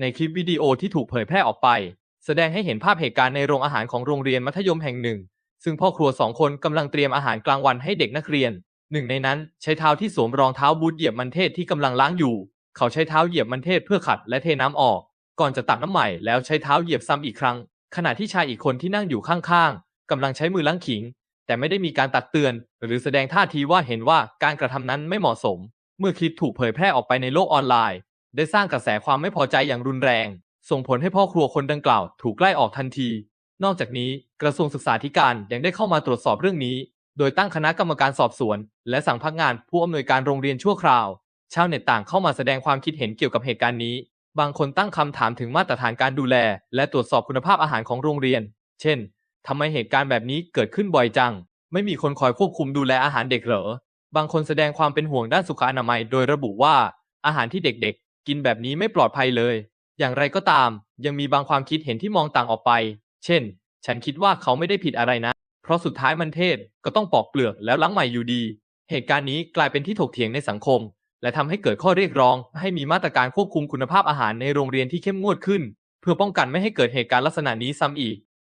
ในคลิปวิดีโอที่ถูกเผยแพร่ออกไป แสดงให้เห็นภาพเหตุการณ์ในโรงอาหารของโรงเรียนมัธยมแห่งหนึ่ง ซึ่งพ่อครัวสองคนกำลังเตรียมอาหารกลางวันให้เด็กนักเรียน หนึ่งในนั้นใช้เท้าที่สวมรองเท้าบูทเหยียบมันเทศที่กำลังล้างอยู่ เขาใช้เท้าเหยียบมันเทศเพื่อขัดและเทน้ำออก ก่อนจะตักน้ำใหม่แล้วใช้เท้าเหยียบซ้ำอีกครั้ง ขณะที่ชายอีกคนที่นั่งอยู่ข้างๆกำลังใช้มือล้างขิง แต่ไม่ได้มีการตักเตือน หรือแสดงท่าทีว่าเห็นว่าการกระทำนั้นไม่เหมาะสม เมื่อคลิปถูกเผยแพร่ออกไปในโลกออนไลน์ ได้สร้างกระแสความไม่พอใจอย่างรุนแรง ส่งผลให้พ่อครัวคนดังกล่าวถูกไล่ออกทันที นอกจากนี้กระทรวงศึกษาธิการยังได้เข้ามาตรวจสอบเรื่องนี้ โดยตั้งคณะกรรมการสอบสวน และสั่งพักงานผู้อำนวยการโรงเรียนชั่วคราว ชาวเน็ตต่างเข้ามาแสดงความคิดเห็นเกี่ยวกับเหตุการณ์นี้ บางคนตั้งคำถามถึงมาตรฐานการดูแล และตรวจสอบคุณภาพอาหารของโรงเรียน เช่นทำไมเหตุการณ์แบบนี้เกิดขึ้นบ่อยจัง ไม่มีคนคอยควบคุมดูแลอาหารเด็กเหรอ บางคนแสดงความเป็นห่วงด้านสุขอนามัย โดยระบุว่าอาหารที่เด็ก กินแบบนี้ไม่ปลอดภัยเลย อย่างไรก็ตาม ยังมีบางความคิดเห็นที่มองต่างออกไป เช่น ฉันคิดว่าเขาไม่ได้ผิดอะไรนะ เพราะสุดท้ายมันเทศก็ต้องปอกเปลือกแล้วล้างใหม่อยู่ดี เหตุการณ์นี้กลายเป็นที่ถกเถียงในสังคม และทำให้เกิดข้อเรียกร้อง ให้มีมาตรการควบคุมคุณภาพอาหารในโรงเรียนที่เข้มงวดขึ้น เพื่อป้องกันไม่ให้เกิดเหตุการณ์ลักษณะนี้ซ้ำอีก